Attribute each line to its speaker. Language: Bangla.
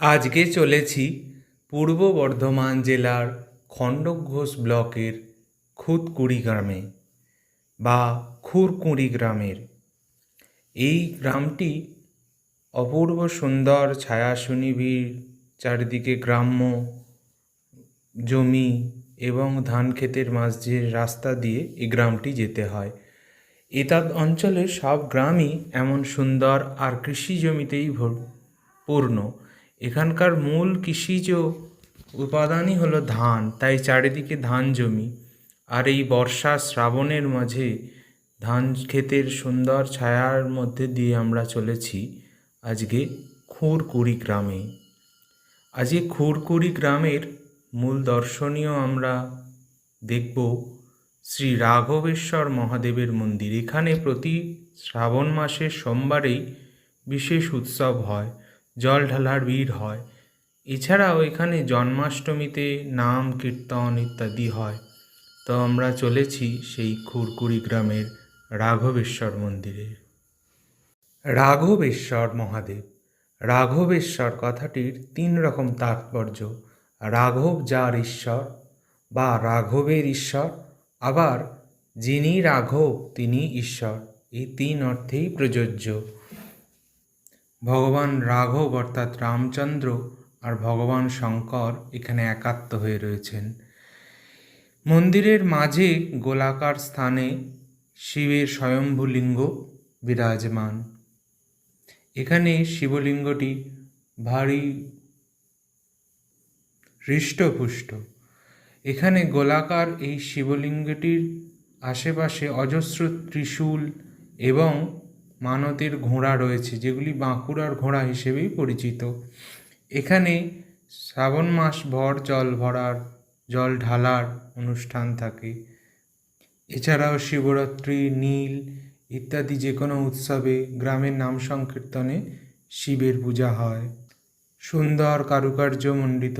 Speaker 1: আজকে চলেছি পূর্ব বর্ধমান জেলার খণ্ডঘোষ ব্লকের খুদকুড়ি গ্রামে বা খুরকুড়ি গ্রামের। এই গ্রামটি অপূর্ব সুন্দর ছায়া সুনিবিড় চারিদিকে গ্রাম্য জমি এবং ধান ক্ষেতের মাঝ রাস্তা দিয়ে এই গ্রামটি যেতে হয়। এটা অঞ্চলের সব গ্রামই এমন সুন্দর আর কৃষি জমিতেই পূর্ণ এখানকার মূল কৃষিজ উপাদানই হলো ধান, তাই চারিদিকে ধান জমি। আর এই বর্ষা শ্রাবণের মাঝে ধান ক্ষেতের সুন্দর ছায়ার মধ্যে দিয়ে আমরা চলেছি আজকে খুরকুড়ি গ্রামে। আজকে খুরকুড়ি গ্রামের মূল দর্শনীয় আমরা দেখব শ্রী রাঘবেশ্বর মহাদেবের মন্দির। এখানে প্রতি শ্রাবণ মাসের সোমবারেই বিশেষ উৎসব হয়। জল ঢালার ভিড় হয়। এছাড়াও এখানে জন্মাষ্টমীতে নাম, কীর্তন ইত্যাদি হয়। তো আমরা চলেছি সেই খুরকুড়ি গ্রামের রাঘবেশ্বর মন্দিরে। রাঘবেশ্বর মহাদেব। রাঘবেশ্বর কথাটির তিন রকম তাৎপর্য। রাঘব যার ঈশ্বর বা রাঘবের ঈশ্বর, আবার যিনি রাঘব, তিনি ঈশ্বর। এই তিন অর্থেই প্রযোজ্য। ভগবান রাঘব অর্থাৎ রামচন্দ্র আর ভগবান শঙ্কর এখানে একাত্ম হয়ে রয়েছেন। মন্দিরের মাঝে গোলাকার স্থানে শিবের স্বয়ম্ভু লিঙ্গ বিরাজমান। এখানে শিবলিঙ্গটি ভারী হৃষ্টপুষ্ট। এখানে গোলাকার এই শিবলিঙ্গটির আশেপাশে অজস্র ত্রিশূল এবং মানতের ঘোড়া রয়েছে, যেগুলি বাঁকুড়ার ঘোড়া হিসেবেই পরিচিত। এখানে শ্রাবণ মাস ভর জল ভরার, জল ঢালার অনুষ্ঠান থাকে। এছাড়াও শিবরাত্রি, নীল ইত্যাদি যে কোনো উৎসবে গ্রামের নাম সংকীর্তনে শিবের পূজা হয়। সুন্দর কারুকার্য মণ্ডিত